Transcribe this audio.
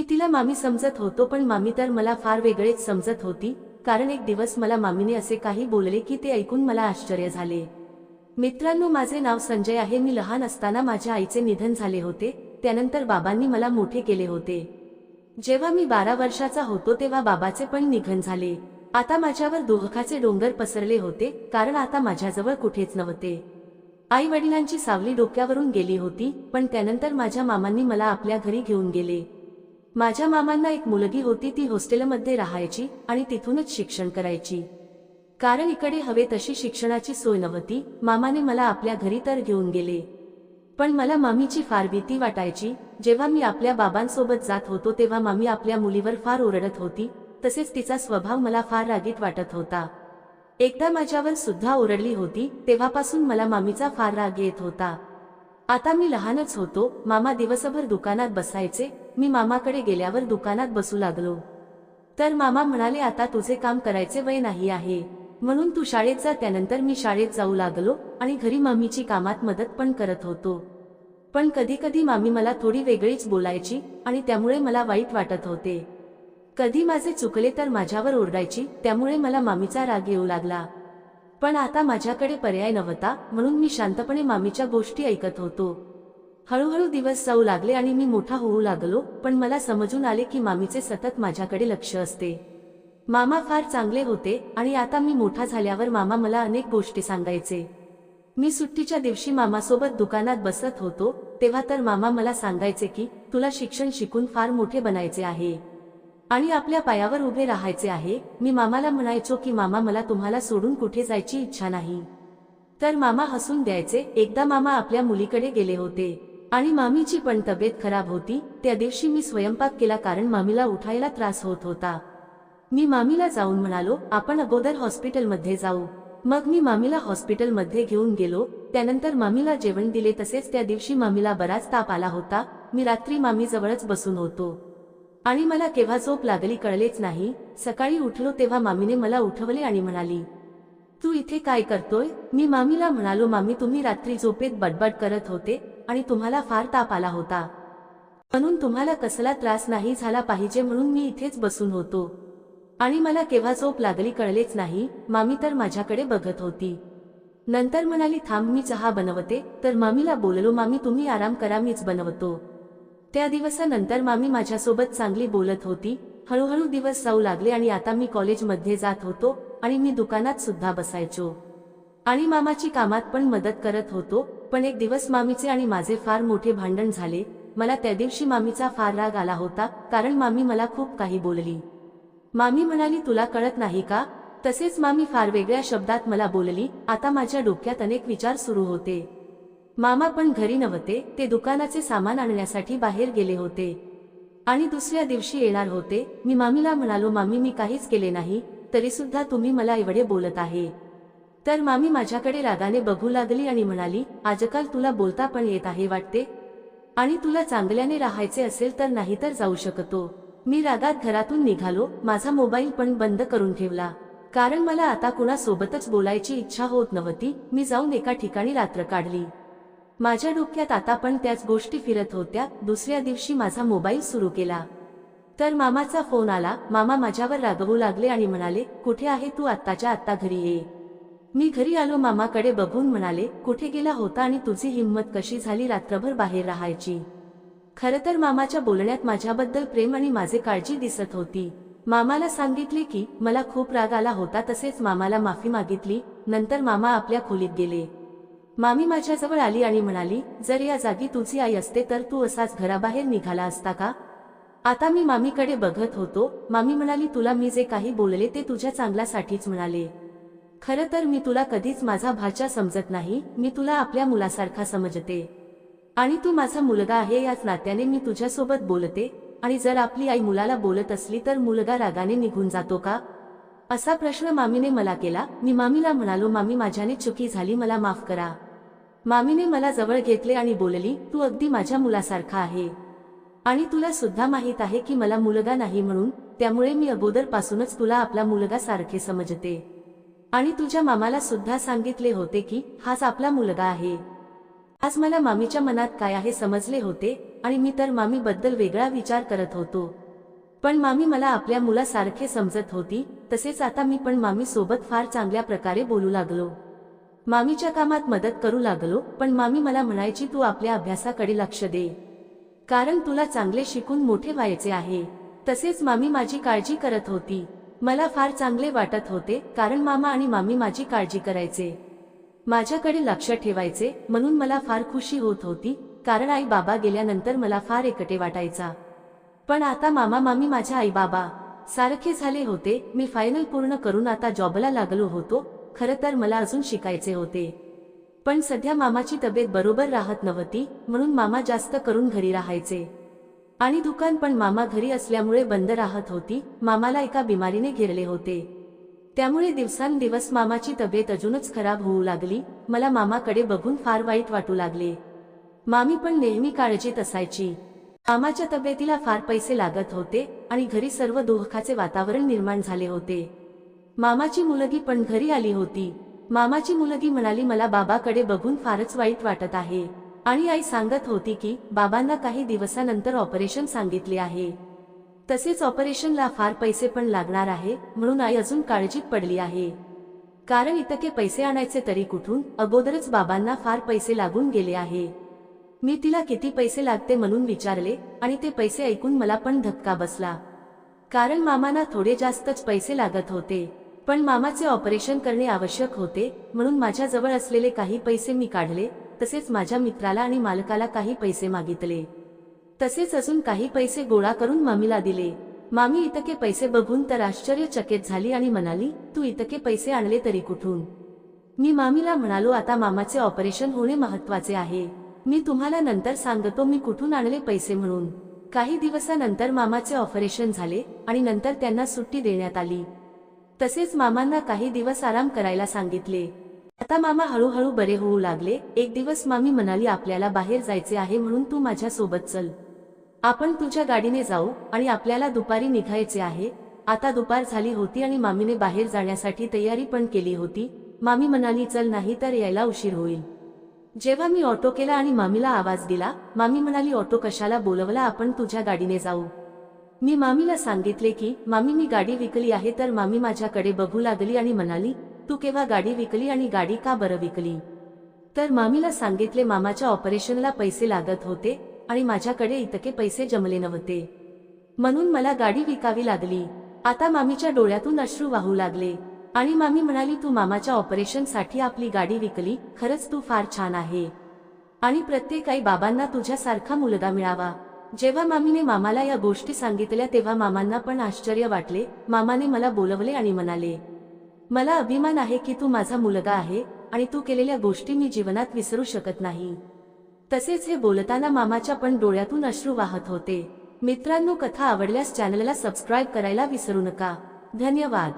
मी तिला मामी समजत होतो पण मामी तर मला फार वेगळेच समजत होती. कारण एक दिवस मला मामीने असे काही बोलले की ते ऐकून मला आश्चर्य झाले. मित्रांनो माझे नाव संजय आहे. मी लहान असताना माझ्या आईचे निधन झाले होते. त्यानंतर बाबांनी मला मोठे केले होते. जेव्हा मी बारा वर्षाचा होतो तेव्हा बाबाचे पण निधन झाले. आता माझ्यावर दुःखाचे डोंगर पसरले होते कारण आता माझ्याजवळ कुठेच नव्हते. आई वडिलांची सावली डोक्यावरून गेली होती पण त्यानंतर माझ्या मामांनी मला आपल्या घरी घेऊन गेले. माझ्या मामांना एक मुलगी होती ती हॉस्टेलमध्ये राहायची आणि तिथूनच शिक्षण करायची. कारण इकडे हवे तशी शिक्षणाची सोय नव्हती मामाने मला आपल्या घरी तर घेऊन गेले. पण मला मामीची फार भीती वाटायची जेव्हा मी आपल्या बाबांसोबत जात होतो तेव्हा मामी आपल्या मुलीवर फार ओरडत होती तसेच तिचा स्वभाव मला फार रागीत वाटत होता. एकदा माझ्यावर सुद्धा ओरडली होती तेव्हापासून मला मामीचा फार राग येत होता. आता मी लहानच होतो मामा दिवसभर दुकानात बसायचे मी मामाकडे गेल्यावर दुकानात बसू लागलो. तर मामा म्हणाले आता तुझे काम करायचे वय नाही आहे. म्हणून तू शाळेत जा. त्यानंतर मी शाळेत जाऊ लागलो आणि घरी मामीची कामात मदत पण करत होतो. पण कधी कधी मामी मला थोडी वेगळीच बोलायची आणि त्यामुळे मला वाईट वाटत होते. कधी माझे चुकले तर माझ्यावर ओरडायची त्यामुळे मला मामीचा राग येऊ लागला. पण आता माझ्याकडे पर्याय नव्हता म्हणून मी शांतपणे मामीच्या गोष्टी ऐकत होतो. हळूहळू दिवस जाऊ लागले आणि मी मोठा होऊ लागलो पण मला समजून आले की मामीचे सतत माझ्याकडे लक्ष असते. मामा फार चांगले होते आणि आता मी मोठा झाल्यावर मामा मला अनेक गोष्टी सांगायचे. मी सुट्टीच्या दिवशी मामासोबत दुकानात बसत होतो तेव्हा तर मामा मला सांगायचे की तुला शिक्षण शिकून फार मोठे बनायचे आहे. आणि आपल्या पायावर उभे राहायचे आहे. मी मामाला म्हणायचो की मामा मला तुम्हाला सोडून कुठे जायची इच्छा नाही. तर मामा हसून द्यायचे एकदा मामा आपल्या मुलीकडे गेले होते. आणि मामीची पण तब्येत खराब होती. त्या दिवशी मी स्वयंपाक केला कारण मामीला उठायला त्रास होत होता. मी मामीला जाऊन म्हणालो आपण अगोदर हॉस्पिटलमध्ये जाऊ. मग मी मामीला हॉस्पिटलमध्ये घेऊन गेलो. त्यानंतर मामीला जेवण दिले तसेच त्या दिवशी मामीला बराच ताप आला होता. मी रात्री मामीजवळच बसून होतो. आणि मला केव्हा झोप लागली कळलेच नाही. सकाळी उठलो तेव्हा मामीने मला उठवले आणि म्हणाली तू इथे काय करतोय? मी मामीला म्हणालो मामी तुम्ही रात्री झोपेत बडबड करत होते. आणि तुम्हाला फार ताप आला होता. म्हणून तुम्हाला कसला त्रास नाही झाला पाहिजे म्हणून मी इथेच बसून होतो. आणि मला केव्हा झोप लागली कळलेच नाही मामी तर माझ्याकडे बघत होती. नंतर म्हणाली थांब मी चहा बनवते. तर मामीला बोललो मामी तुम्ही आराम करा मीच बनवतो. त्या दिवसानंतर मामी माझ्यासोबत चांगली बोलत होती. हळूहळू दिवस जाऊ लागले आणि आता मी कॉलेजमध्ये जात होतो आणि मी दुकानात सुद्धा बसायचो. आणि मामाची कामात पण मदत करत होतो. पण एक दिवस मामीचे आणि माझे फार मोठे भांडण झाले. मला त्या दिवशी मामीचा फार राग आला होता कारण मामी मला खूप काही बोलली. मामी म्हणाली तुला कळत नाही का? तसेच मामी फार वेगळ्या शब्दात मला बोलली आता माझ्या डोक्यात अनेक विचार सुरू होते. मामा पण घरी नव्हते ते दुकानाचे सामान आणण्यासाठी बाहेर गेले होते. आणि दुसऱ्या दिवशी येणार होते. मी मामीला म्हणालो मामी मी काहीच केले नाही तरी सुद्धा तुम्ही मला एवढे बोलत आहे. तर मामी माझ्याकडे रागाने बघू लागली आणि म्हणाली आजकाल तुला बोलता पण येत आहे वाटते? आणि तुला चांगल्याने राहायचे असेल तर नाही तर जाऊ शकतो. मी रागात घरातून निघालो माझा मोबाईल पण बंद करून ठेवला. कारण मला आता कुणासोबतच बोलायची इच्छा होत नव्हती मी जाऊन एका ठिकाणी रात्र काढली. माझ्या डोक्यात आता पण त्याच गोष्टी फिरत होत्या दुसऱ्या दिवशी माझा मोबाईल सुरू केला. तर मामाचा फोन आला मामा माझ्यावर रागवू लागले आणि म्हणाले कुठे आहे तू आत्ताच्या आत्ता घरी ये? मी घरी आलो मामाकडे बघून म्हणाले कुठे गेला होता आणि तुझी हिंमत कशी झाली रात्रभर बाहेर राहायची? खरं तर मामाच्या बोलण्यात माझ्याबद्दल प्रेम आणि माझे काळजी दिसत होती. मामाला सांगितले की मला खूप राग आला होता तसेच मामाला माफी मागितली नंतर मामा आपल्या खोलीत गेले. मामी माझ्याजवळ आली आणि म्हणाली जर या जागी तुझी आई असते तर तू असाच घराबाहेर निघाला असता का? आता मी मामीकडे बघत होतो. मामी म्हणाली तुला मी जे काही बोलले ते तुझ्या चांगल्यासाठीच म्हणाले. खरं तर मी तुला कधीच माझा भाचा समजत नाही मी तुला आपल्या मुलासारखा समजते. आणि तू माझा मुलगा आहे याच नात्याने मी तुझ्यासोबत बोलते आणि जर आपली आई मुलाला बोलत असली तर मुलगा रागाने निघून जातो का? असा प्रश्न मामीने मला केला मी मामीला म्हणालो मामी माझ्याने चुकी झाली मला माफ करा. मामीने मला जवळ घेतले आणि बोलली तू अगदी माझ्या मुलासारखा आहे. आणि तुला सुद्धा माहीत आहे की मला मुलगा नाही म्हणून त्यामुळे मी अगोदरपासूनच तुला आपला मुलगा सारखे समजते. आणि तुझ्या मामाला सुद्धा सांगितले होते की हाच आपला मुलगा आहे. आज मला मामीच्या मनात काय आहे समजले होते आणि मी तर मामीबद्दल वेगळा विचार करत होतो. पण मामी मला आपल्या मुलासारखे समजत होती तसेच आता मी पण मामी सोबत फार चांगल्या प्रकारे बोलू लागलो. मामीच्या कामात मदत करू लागलो पण मामी मला म्हणायची तू आपल्या अभ्यासाकडे लक्ष दे. कारण तुला चांगले शिकून मोठे व्हायचे आहे. तसेच मामी माझी काळजी करत होती. मला फार चांगले वाटत होते कारण मामा आणि मामी माझी काळजी करायचे. माझ्याकडे लक्ष ठेवायचे म्हणून मला फार खुशी होत होती कारण आई बाबा गेल्यानंतर मला फार एकटे वाटायचा. पण आता मामा मामी माझ्या आई बाबा सारखे झाले होते मी फायनल पूर्ण करून आता जॉबला लागलो होतो खरं तर मला अजून शिकायचे होते. पण सध्या मामाची तब्येत बरोबर राहत नव्हती म्हणून मामा जास्त करून घरी राहायचे. आणि दुकान पण मामा घरी असल्यामुळे बंद राहत होती. मामाला एका बिमारीने घेरले होते. त्यामुळे दिवसांदिवस मामाची तब्येत अजूनच खराब होऊ लागली. मला मामाकडे बघून फार वाईट वाटू लागले. मामी पण नेहमी काळजीत असायची. मामाच्या तब्येतीला फार पैसे लागत होते आणि घरी सर्व दुःखाचे वातावरण निर्माण झाले होते. मामाची मुलगी पण घरी आली होती. मामाची मुलगी म्हणाली मला बाबाकडे बघून फारच वाईट वाटत आहे. आणि आई सांगत होती की बाबांना काही दिवसानंतर ऑपरेशन सांगितले आहे. तसेच ऑपरेशनला फार पैसे पण लागणार आहे म्हणून आई अजून काळजीत पडली आहे. कारण इतके पैसे आणायचे तरी कुठून अगोदरच बाबांना फार पैसे लागून गेले आहे. मी तिला किती पैसे लागते म्हणून विचारले आणि ते पैसे ऐकून मला पण धक्का बसला. कारण मामाना थोडे जास्तच पैसे लागत होते. पण मामाचे ऑपरेशन करणे आवश्यक होते म्हणून माझ्याजवळ असलेले काही पैसे मी काढले तसेच माझ्या मित्राला आणि मालकाला काही पैसे मागितले. तसेच अजून काही पैसे गोळा करून मामीला दिले. मामी इतके पैसे बघून तर आश्चर्यचकित झाली आणि म्हणाली तू इतके पैसे आणले तरी कुठून? मी मामीला म्हणालो आता मामाचे ऑपरेशन होणे महत्त्वाचे आहे. मी तुम्हाला नंतर सांगतो मी कुठून आणले पैसे म्हणून. काही दिवसानंतर मामाचे ऑपरेशन झाले आणि नंतर त्यांना सुट्टी देण्यात आली. तसेच मामांना काही दिवस आराम करायला सांगितले. आता मामा हळूहळू बरे होऊ लागले. एक दिवस मामी म्हणाली आपल्याला बाहेर जायचे आहे म्हणून तू माझ्या सोबत चल. आपण तुझ्या गाडीने जाऊ आणि आपल्याला दुपारी निघायचे आहे. आता दुपार झाली होती आणि मामीने बाहेर जाण्यासाठी तयारी पण केली होती. मामी म्हणाली चल नाही तर यायला उशीर होईल. जेव्हा मी ऑटो केला आणि मामीला आवाज दिला मामी म्हणाली ऑटो कशाला बोलवला आपण तुझ्या गाडीने जाऊ. मी मामीला सांगितले की मामी मी गाडी विकली आहे तर मामी माझ्याकडे बघू लागली आणि म्हणाली तू केव्हा गाडी विकली आणि गाडी का बरं विकली? तर मामीला सांगितले मामाच्या ऑपरेशनला पैसे लागत होते आणि माझ्याकडे इतके पैसे जमले नव्हते. म्हणून मला गाडी विकावी लागली. आता मामीच्या डोळ्यातून अश्रू वाहू लागले आणि मामी म्हणाली तू मामाच्या ऑपरेशनसाठी आपली गाडी विकली खरंच तू फार छान आहे. आणि प्रत्येक आई बाबांना तुझ्यासारखा मुलगा मिळावा. जेव्हा मामीने मामाला या गोष्टी सांगितल्या तेव्हा मामांना पण आश्चर्य वाटले. मामाने मला बोलवले आणि म्हणाले मला अभिमान आहे की तू माझा मुलगा आहे आणि तू केलेल्या गोष्टी मी जीवनात विसरू शकत नाही. तसेच हे बोलताना मामाच्या पण डोळ्यातून अश्रू वाहत होते. मित्रांनो कथा आवडल्यास चॅनलला सबस्क्राईब करायला विसरू नका. धन्यवाद.